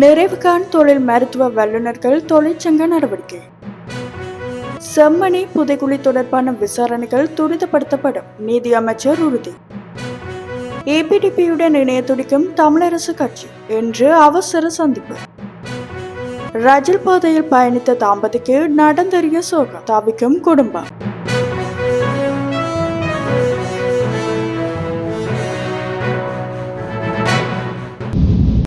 நிறைவுகான் தொழில் மருத்துவ வல்லுநர்கள் தொழிற்சங்க நடவடிக்கை. செம்மணி புதைக்குழி தொடர்பான விசாரணைகள் துரிதப்படுத்தப்படும் நீதி அமைச்சர் உறுதி. ஏபிடிபியுடன் இணைய துடிக்கும் தமிழரசு கட்சி என்று அவசர சந்திப்பு. ரஜில் பாதையில் பயணித்த தாம்பதிக்கு நடந்தறிய சோகம் தவிக்கும் குடும்பம்.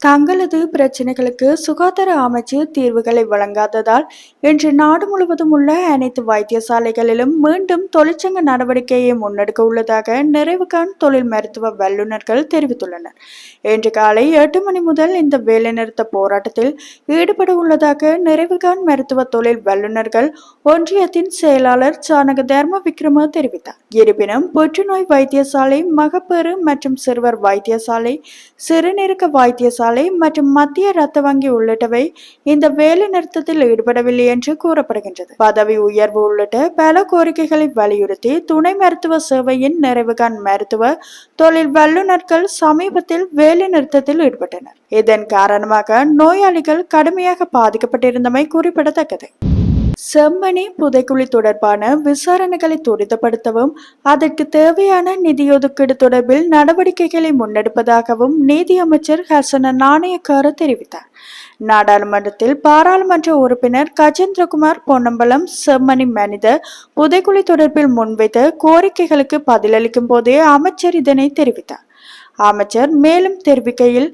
தங்களது பிரச்சனைகளுக்கு சுகாதார அமைச்சு தீர்வுகளை வழங்காததால் இன்று நாடு முழுவதும் உள்ள அனைத்து வைத்தியசாலைகளிலும் மீண்டும் தொழிற்சங்க நடவடிக்கையை முன்னெடுக்க உள்ளதாக நிறைவுகான் தொழில் மருத்துவ வல்லுநர்கள் தெரிவித்துள்ளனர். இன்று காலை எட்டு மணி முதல் இந்த வேலைநிறுத்த போராட்டத்தில் ஈடுபட உள்ளதாக நிறைவுகான் மருத்துவ தொழில் வல்லுநர்கள் ஒன்றியத்தின் செயலாளர் சானக தர்ம விக்ரம தெரிவித்தார். இருப்பினும் புற்றுநோய் வைத்தியசாலை மகப்பேறு மற்றும் சிறுவர் வைத்தியசாலை சிறுநீரக வைத்தியசாலை மற்றும் மத்திய ரத்த வங்கி உள்ளிட்டவை இந்த வேலை நிறுத்தத்தில் ஈடுபடவில்லை என்று கூறப்படுகின்றது. பதவி உயர்வு உள்ளிட்ட பல கோரிக்கைகளை வலியுறுத்தி துணை மருத்துவ சேவையின் நிறைவுகான் மருத்துவ தொழில் வல்லுநர்கள் சமீபத்தில் வேலை நிறுத்தத்தில் ஈடுபட்டனர். இதன் காரணமாக நோயாளிகள் கடுமையாக பாதிக்கப்பட்டிருந்தமை குறிப்பிடத்தக்கது. செம்மணி புதைக்குழி தொடர்பான விசாரணைகளை துரிதப்படுத்தவும் அதற்கு தேவையான நிதியொதுக்கீடு தொடர்பில் நடவடிக்கைகளை முன்னெடுப்பதாகவும் நீதியமைச்சர் ஹசன நாணயக்கார தெரிவித்தார். நாடாளுமன்றத்தில் பாராளுமன்ற உறுப்பினர் கஜேந்திரகுமார் பொன்னம்பலம் செம்மணி மனித புதைக்குழி தொடர்பில் முன்வைத்த கோரிக்கைகளுக்கு பதிலளிக்கும் போதே அமைச்சர் இதனை தெரிவித்தார். அமைச்சர் மேலும் தெரிவிக்கையில்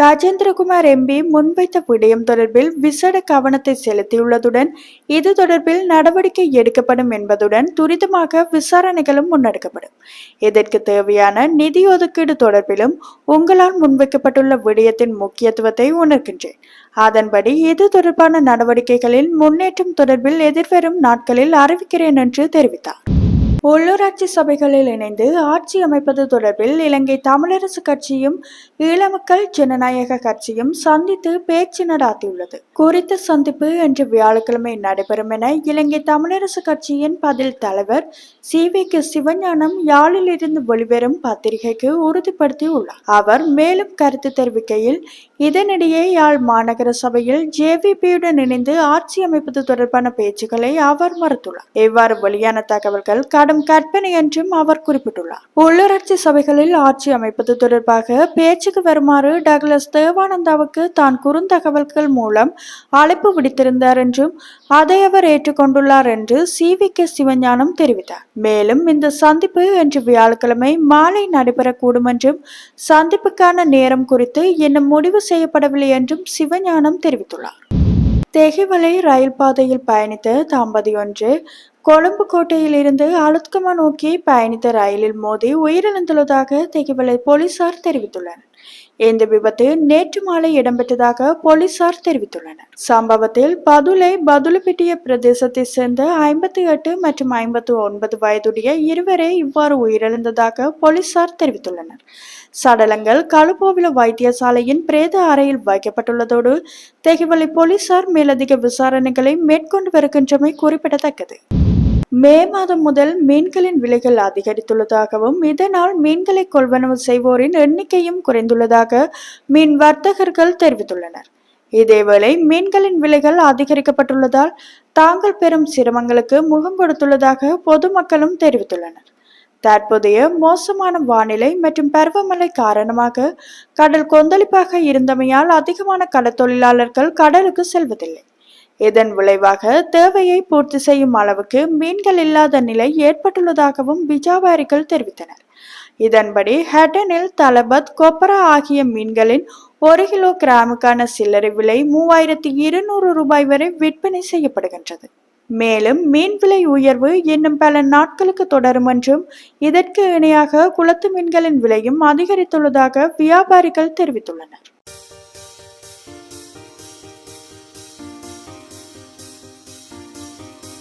கஜேந்திரகுமார் எம்பி முன்வைத்த விடயம் தொடர்பில் விசேட கவனத்தை செலுத்தியுள்ளதுடன் இது தொடர்பில் நடவடிக்கை எடுக்கப்படும் என்பதுடன் துரிதமாக விசாரணைகளும் முன்னெடுக்கப்படும். இதற்கு தேவையான நிதி ஒதுக்கீடு தொடர்பிலும் உங்களால் முன்வைக்கப்பட்டுள்ள விடயத்தின் முக்கியத்துவத்தை உணர்கின்றேன். அதன்படி இது தொடர்பான நடவடிக்கைகளில் முன்னேற்றம் தொடர்பில் எதிர்வரும் நாட்களில் அறிவிக்கிறேன் என்று தெரிவித்தார். உள்ளூராட்சி சபைகளில் இணைந்து ஆட்சி அமைப்பது தொடர்பில் இலங்கை தமிழரசு கட்சியும் ஈழமக்கள் ஜனநாயக கட்சியும் சந்தித்து பேச்சு நடாத்தியுள்ளது. குறித்த சந்திப்பு இன்று வியாழக்கிழமை நடைபெறும் என இலங்கை தமிழரசு கட்சியின் பதில் தலைவர் சி. வி. கே. சிவஞானம் யாழில் இருந்து வெளிவரும் பத்திரிகைக்கு உறுதிப்படுத்தியுள்ளார். அவர் மேலும் கருத்து தெரிவிக்கையில் இதனிடையே யாழ் மாநகர சபையில் ஜேவிபியுடன் இணைந்து ஆட்சி அமைப்பது தொடர்பான பேச்சுக்களை அவர் மறுத்துள்ளார். இவ்வாறு வெளியான தகவல்கள் கடும் கற்பனை என்றும் அவர் குறிப்பிட்டுள்ளார். உள்ளூராட்சி சபைகளில் ஆட்சி அமைப்பது தொடர்பாக பேச்சுக்கு வருமாறு டக்ளஸ் தேவானந்தாவுக்கு தான் குறுந்தகவல்கள் மூலம் அழைப்பு விடுத்திருந்தார் என்றும் அதை அவர் ஏற்றுக்கொண்டுள்ளார் என்று சி வி கே சிவஞானம் தெரிவித்தார். மேலும் இந்த சந்திப்பு இன்று வியாழக்கிழமை மாலை நடைபெறக்கூடும் என்றும் சந்திப்புக்கான நேரம் குறித்து இன்னும் முடிவு செய்யப்படவில்லை என்றும் சிவஞானம் தெரிவித்துள்ளார். தெஹிவலை ரயில் பாதையில் பயணித்த தம்பதி ஒன்று கொழும்பு கோட்டையில் இருந்து அலுத்கமா நோக்கி பயணித்த ரயிலில் மோதி உயிரிழந்துள்ளதாக தெஹிவலை போலீசார் தெரிவித்துள்ளனர். இந்த விபத்து நேற்று மாலை இடம்பெற்றதாக போலீசார் தெரிவித்துள்ளனர். சம்பவத்தில் பதுளை பதுளப்பிட்டிய பிரதேசத்தை சேர்ந்த ஐம்பத்தி எட்டு மற்றும் ஐம்பத்தி ஒன்பது வயதுடைய இருவரே இவ்வாறு உயிரிழந்ததாக போலீசார் தெரிவித்துள்ளனர். சடலங்கள் களுபோவில வைத்தியசாலையின் பிரேத அறையில் வைக்கப்பட்டுள்ளதோடு தெகிவலை போலீசார் மேலதிக விசாரணைகளை மேற்கொண்டு வருகின்றமை குறிப்பிடத்தக்கது. மே மாதம் முதல் மீன்களின் விலைகள் அதிகரித்துள்ளதாகவும் இதனால் மீன்களை கொள்வனவு செய்வோரின் எண்ணிக்கையும் குறைந்துள்ளதாக மீன் வர்த்தகர்கள் தெரிவித்துள்ளனர். இதேவேளை மீன்களின் விலைகள் அதிகரிக்கப்பட்டுள்ளதால் தாங்கள் பெறும் சிரமங்களுக்கு முகம் கொடுத்துள்ளதாக பொதுமக்களும் தெரிவித்துள்ளனர். தற்போதைய மோசமான வானிலை மற்றும் பருவமழை காரணமாக கடல் கொந்தளிப்பாக இருந்தமையால் அதிகமான கடற்தொழிலாளர்கள் கடலுக்கு செல்வதில்லை. இதன் விளைவாக தேவையை பூர்த்தி செய்யும் அளவுக்கு மீன்கள் இல்லாத நிலை ஏற்பட்டுள்ளதாகவும் விஜாபாரிகள் தெரிவித்தனர். இதன்படி ஹட்டனில் தலபத் கொப்பரா ஆகிய மீன்களின் ஒரு கிலோ கிராமுக்கான சில்லறை விலை மூவாயிரத்தி இருநூறு ரூபாய் வரை விற்பனை செய்யப்படுகின்றது. மேலும் மீன் விலை உயர்வு இன்னும் பல நாட்களுக்கு தொடரும் என்றும் இதற்கு இணையாக குளத்து மீன்களின் விலையும் அதிகரித்துள்ளதாக வியாபாரிகள் தெரிவித்துள்ளனர்.